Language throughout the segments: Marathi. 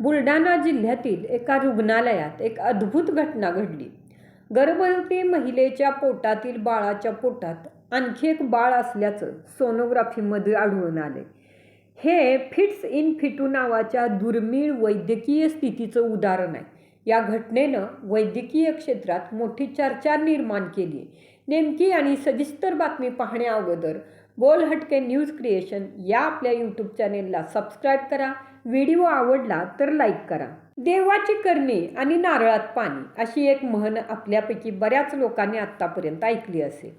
बुलढाणा जिल्ह्यातील एका रुग्णालयात एक अद्भुत घटना घडली. गर्भवती महिलेच्या पोटातील बाळाच्या पोटात आणखी एक बाळ असल्याचं सोनोग्राफीमध्ये आढळून आले. हे फिट्स इन फिटू नावाच्या दुर्मिळ वैद्यकीय स्थितीचं उदाहरण आहे. या घटनेनं वैद्यकीय क्षेत्रात मोठी चर्चा निर्माण केली. आहे नेमकी आणि सविस्तर बातमी पाहण्या अगोदर बोल हटके न्यूज क्रिएशन या आपल्या यूट्यूब चॅनेलला सबस्क्राईब करा. व्हिडिओ आवडला तर लाईक करा. देवाची करणे आणि नारळात पाणी अशी एक म्हण आपल्यापैकी बऱ्याच लोकांनी आत्तापर्यंत ऐकली असेल.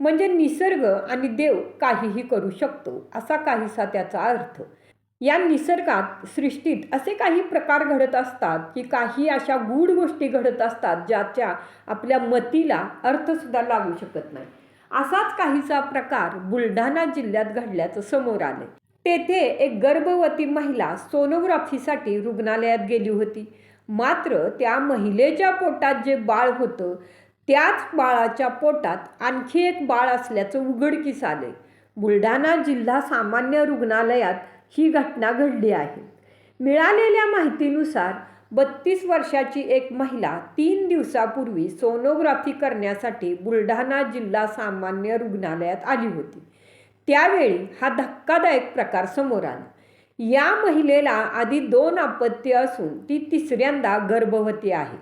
म्हणजे निसर्ग आणि देव काहीही करू शकतो असा काहीसा त्याचा अर्थ. या निसर्गात सृष्टीत असे काही प्रकार घडत असतात की काही अशा गूढ गोष्टी घडत असतात ज्याच्या आपल्या मतीला अर्थसुद्धा लागू शकत नाही. असाच काहीसा प्रकार बुलढाणा जिल्ह्यात घडल्याचं समोर आले तेथे एक गर्भवती महिला सोनोग्राफीसाठी रुग्णालयात गेली होती. मात्र त्या महिलेच्या पोटात जे बाळ होतं त्याच बाळाच्या पोटात आणखी एक बाळ असल्याचं उघडकीस आले. बुलढाणा जिल्हा सामान्य रुग्णालयात ही घटना घडली आहे. मिळालेल्या माहितीनुसार बत्तीस वर्षाची एक महिला तीन दिवसापूर्वी सोनोग्राफी करण्यासाठी बुलढाणा जिल्हा सामान्य रुग्णालयात आली होती. त्यावेळी हा धक्कादायक प्रकार समोर आला. या महिलेला आधी दोन अपत्य असून ती तिसऱ्यांदा गर्भवती आहे.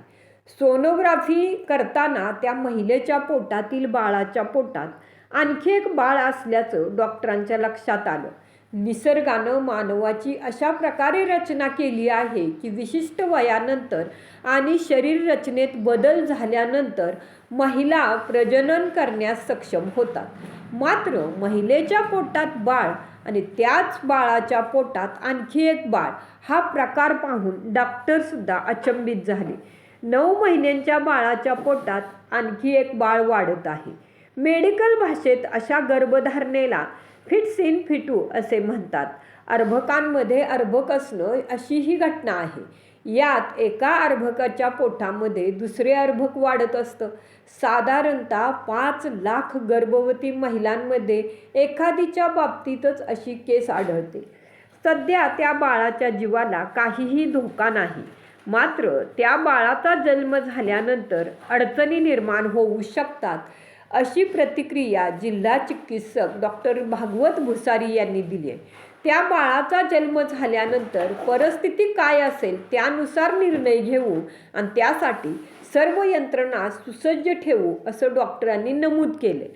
सोनोग्राफी करताना त्या महिलेच्या पोटातील बाळाच्या पोटात आणखी एक बाळ असल्याचं डॉक्टरांच्या लक्षात आलं. निसर्गानं मानवाची अशा प्रकारे रचना केली आहे की विशिष्ट वयानंतर आणि शरीर रचनेत बदल झाल्यानंतर महिला प्रजनन करण्यास सक्षम होतात. मात्र महिलेच्या पोटात बाळ आणि त्याच बाळाच्या पोटात आणखी एक बाळ हा प्रकार पाहून डॉक्टरसुद्धा अचंबित झाले. नऊ महिन्यांच्या बाळाच्या पोटात आणखी एक बाळ वाढत आहे. मेडिकल भाषेत अशा गर्भधारणेला फिट्स इन फिटू असे म्हणतात. अर्भकांमध्ये अर्भक असणं अशी ही घटना आहे. यात एका अर्भकाच्या पोटामध्ये दुसरे अर्भक वाढत असतं. साधारणतः पाच लाख गर्भवती महिलांमध्ये एखादीच्या बाबतीतच अशी केस आढळते. सध्या त्या बाळाच्या जीवाला काहीही धोका नाही. मात्र त्या बाळाचा जन्म झाल्यानंतर अडचणी निर्माण होऊ शकतात. अशी प्रतिक्रिया जिल्हा चिकित्सक डॉक्टर भागवत भुसारी यांनी दिली आहे. त्या बाळाचा जन्म झाल्यानंतर परिस्थिती काय असेल त्यानुसार निर्णय घेऊ आणि त्यासाठी सर्व यंत्रणा सुसज्ज ठेवू असं डॉक्टरांनी नमूद केले